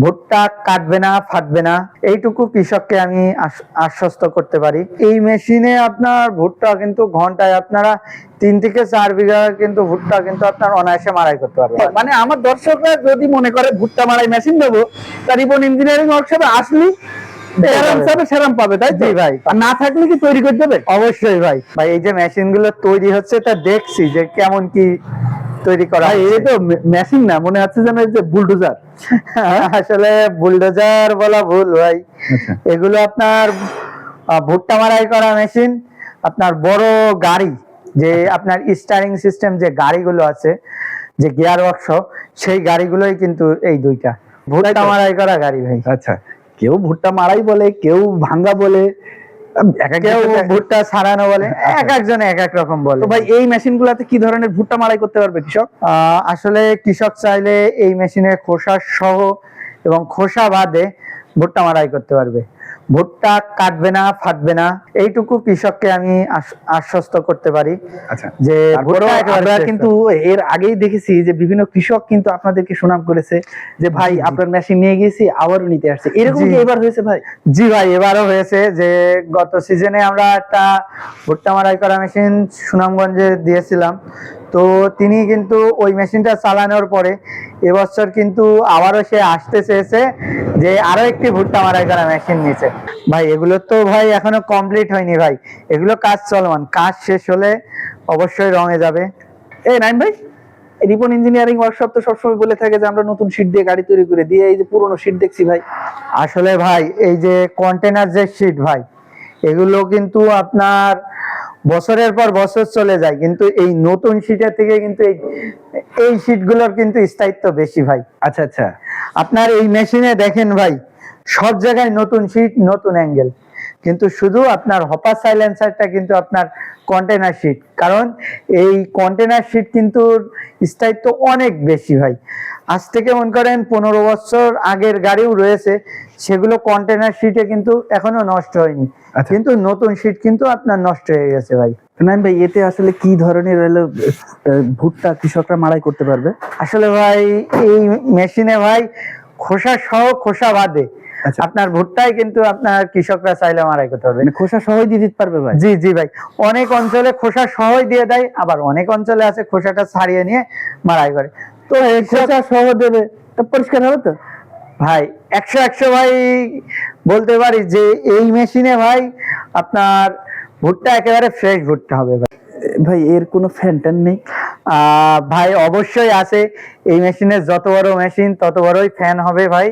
ভুট্টা কাটবে না ফাটবে না এইটুকু কৃষককে আমি আশ্বস্ত করতে পারি। এই মেশিনে আপনার ভুট্টা কিন্তু ঘন্টায় আপনারা তিন থেকে চার বিঘা কিন্তু ভুট্টা কিন্তু আপনার অনায়াসে মারাই করতে পারবেন। মানে আমার দর্শকরা যদি মনে করে ভুট্টা মারাই মেশিন দেবো তার রিবন ইঞ্জিনিয়ারিং ওয়ার্কশপে আসলি সেরাম পাবে তাই তো? ভাই। আর না থাকলে কি তৈরি করে দেবে? অবশ্যই ভাই। ভাই এই যে মেশিনগুলো তৈরি হচ্ছে তা দেখছি যে কেমন কি তৈরি করা। এই তো মেশিন না মনে হচ্ছে যেন যে বুলডোজার আসলে বুলডোজার বলা ভুল ভাই। আচ্ছা। এগুলো আপনার ভুট্টা মারাই করা মেশিন আপনার বড় গাড়ি যে আপনার স্টারিং সিস্টেম যে গাড়িগুলো আছে যে গিয়ার ওয়ার্কস সেই গাড়িগুলোই কিন্তু এই দুইটা। ভুট্টা মারাই করা গাড়ি ভাই। আচ্ছা কেউ ভুট্টা মারাই বলে কেউ ভাঙ্গা বলে কেউ ভুট্টা ছাড়ানো বলে এক একজন এক এক রকম বলে। ভাই এই মেশিন গুলাতে কি ধরনের ভুট্টা মারাই করতে পারবে কৃষক? আহ, আসলে কৃষক চাইলে এই মেশিনে খোসা সহ এবং খোসা বাদে ভুট্টা মারাই করতে পারবে। ভুট্টা কাটবে না ফাটবে না এইটুকু কৃষককে আমি আশ্বস্ত করতে পারি আচ্ছা যে আমরা কিন্তু এর আগেই দেখেছি যে বিভিন্ন কৃষক কিন্তু আপনাদেরকে সুনাম করেছে যে ভাই। আপনার মেশিন নিয়ে গেছি আবারও নিতে আসছে। এরকম কি এবার হয়েছে ভাই? জি ভাই এবারও হয়েছে যে গত সিজনে আমরা একটা ভুট্টা মারাই করা মেশিন সুনামগঞ্জে দিয়েছিলাম। তো তিনি কিন্তু ওই মেশিনটা চালানোর পরে এবছর কিন্তু আবারও সে আসতে চেয়েছে যে আরও একটি ভুট্টা মারাই করা মেশিন নিচে ভাই এগুলো তো ভাই এখনও কমপ্লিট হয়নি ভাই। এগুলো কাজ চলমান। কাজ শেষ হলে অবশ্যই রঙে যাবে। এই নাইন ভাই রিপন ইঞ্জিনিয়ারিং ওয়ার্কশপ তো সবসময় বলে থাকে যে আমরা নতুন শীট দিয়ে গাড়ি তৈরি করে দিয়ে এই যে পুরোনো শীট দেখছি ভাই। আসলে ভাই এই যে কন্টেনার যে শীট ভাই এগুলো কিন্তু আপনার বছরের পর বছর চলে যায়। কিন্তু এই নতুন শীটের থেকে কিন্তু এই এই শীটগুলোর কিন্তু স্থায়িত্ব বেশি ভাই। আচ্ছা আচ্ছা। আপনার এই মেশিনে দেখেন ভাই সব জায়গায় নতুন শীট নতুন অ্যাঙ্গেল কিন্তু শুধু আপনার হপার সাইলেন্সারটা কিন্তু আপনার কন্টেনার শীট কারণ এই কন্টেনার শীট কিন্তু স্থায়িত্ব অনেক বেশি ভাই আজ থেকে মনে করেন পনেরো বছর আগের গাড়িও রয়েছে সেগুলো কন্টেনার শীটে কিন্তু এখনও নষ্ট হয়নি। আচ্ছা। কিন্তু নতুন শীট কিন্তু আপনার নষ্ট হয়ে গেছে ভাই। নাইন ভাই এতে আসলে কি ধরনের হলো ভুট্টা কৃষকরা মারাই করতে পারবে? আসলে ভাই এই মেশিনে ভাই খোসা সহ খোসা বাদে। আপনার ভুট্টাই কিন্তু আপনার কৃষকরা চাইলে মারাই করতে পারবে মানে খোসা সহই দিয়ে দিতে পারবে ভাই? জি জি ভাই। অনেক অঞ্চলে খোসা সহই দিয়ে দেয় আবার অনেক অঞ্চলে আছে খোসাটা ছাড়িয়ে নিয়ে মারাই করে। তো এই খোসা সহ দেবে তা পরিষ্কার হবে তো? ভাই একশো একশো ভাই বলতে পারি যে এই মেশিনে ভাই আপনার ভুট্টা একেবারে ফ্রেশ ভুট্টা হবে ভাই। ভাই এর কোনো ফ্যান ট্যান নেই? ভাই অবশ্যই আছে। এই মেশিনের যত বড় মেশিন তত বড়ই ফ্যান হবে ভাই।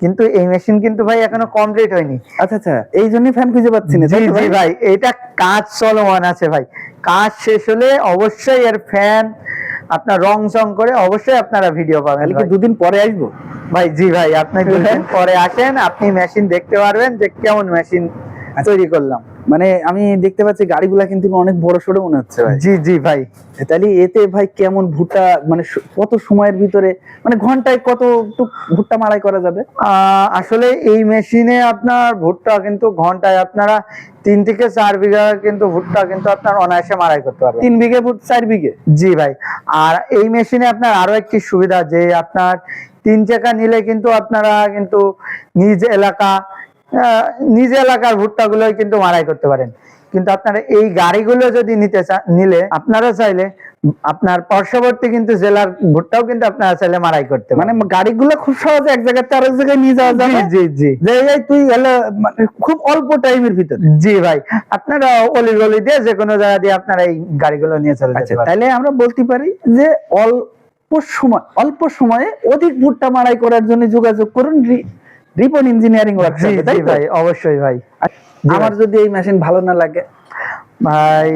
কিন্তু এই মেশিন কিন্তু ভাই এখনও কমপ্লিট হয়নি। আচ্ছা আচ্ছা। এই জন্যই ফ্যান খুঁজে পাচ্ছি না জি জি ভাই? এটা কাজ চলমান আছে ভাই। কাজ শেষ হলে অবশ্যই এর ফ্যান আপনার রং চং করে অবশ্যই আপনারা ভিডিও পাবেন দুদিন পরে আসব? ভাই জি ভাই আপনি দুদিন পরে আসেন আপনি মেশিন দেখতে পারবেন যে কেমন মেশিন। তৈরি করলাম। মানে আমি দেখতে পাচ্ছি গাড়িগুলা কিন্তু অনেক বড় সড়ো মনে হচ্ছে ভাই। জি জি ভাই। তাহলে এতে ভাই কেমন ভুট্টা মানে কত সময়ের ভিতরে মানে ঘন্টায় কত ভুট্টা মারাই করা যাবে? আসলে এই মেশিনে আপনার ভুট্টা কিন্তু ঘন্টায় আপনারা তিন থেকে চার বিঘা কিন্তু ভুট্টা কিন্তু আপনার অনায়াসে মারাই করতে পারবেন। তিন বিঘে ভুট চার বিঘে? জি ভাই। আর এই মেশিনে আপনার আরও একটি সুবিধা যে আপনার তিন চাকা নিলে কিন্তু আপনারা কিন্তু নিজ এলাকা নিজ এলাকার ভুট্টাগুলোই কিন্তু মারাই করতে পারেন। কিন্তু আপনারা এই গাড়িগুলো যদি নিতে নিলে আপনারা চাইলে আপনার পার্শ্ববর্তী কিন্তু জেলার ভুট্টাও কিন্তু আপনারা চাইলে মারাই করতে মানে গাড়িগুলো খুব সহজে এক জায়গায় থেকে আরেক জায়গায় নিয়ে যাওয়া যাবে? জি জি যে এই তুই এলে মানে খুব অল্প টাইমের ভিতরে। জি ভাই আপনারা অলি গলি দিয়ে যে কোনো জায়গা দিয়ে আপনারা এই গাড়িগুলো নিয়ে চলে যাচ্ছে তাহলে আমরা বলতে পারি যে অল্প সময় অল্প সময়ে অধিক ভুট্টা মারাই করার জন্য যোগাযোগ করুন। রিপন ইঞ্জিনিয়ারিং ওয়ার্কশপে তাই ভাই অবশ্যই ভাই। আমার যদি এই মেশিন ভালো না লাগে ভাই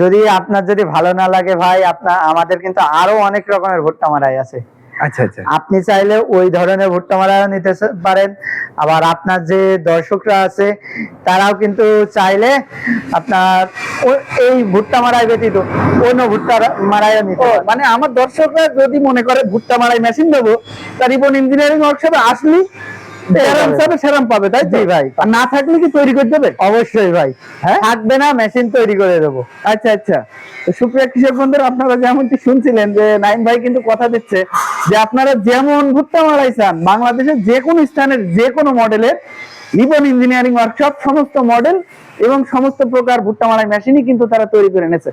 যদি আপনার যদি ভালো না লাগে ভাই আপনার আমাদের কিন্তু আরও অনেক রকমের ভুট্টা মারাই আছে। আচ্ছা আচ্ছা। আপনি চাইলে ওই ধরনের ভুট্টা মারাইও নিতে পারেন। আবার আপনার যে দর্শকরা আছে তারাও কিন্তু চাইলে আপনার এই ভুট্টা মারাই ব্যতীত অন্য ভুট্টা মারাইও নিতে মানে আমার দর্শকরা যদি মনে করে ভুট্টা মারাই মেশিন দেবো তা রিপন ইঞ্জিনিয়ারিং ওয়ার্কশপে আসলি সেরাম চাবে সেরাম পাবে তাই জি ভাই। আর না থাকলে কি তৈরি করে দেবে? অবশ্যই ভাই। হ্যাঁ? থাকবে না মেশিন তৈরি করে দেবো। আচ্ছা আচ্ছা। সুপ্রিয় কৃষক বন্ধুরা আপনারা যেমনটি শুনছিলেন যে নাইম ভাই কিন্তু কথা দিচ্ছে যে আপনারা যেমন ভুট্টা মারাই চান বাংলাদেশের যে কোনো স্থানের যে কোনো মডেলের লিবন ইঞ্জিনিয়ারিং ওয়ার্কশপ সমস্ত মডেল এবং সমস্ত প্রকার ভুট্টা মারাই মেশিনই কিন্তু তারা তৈরি করে এনেছে।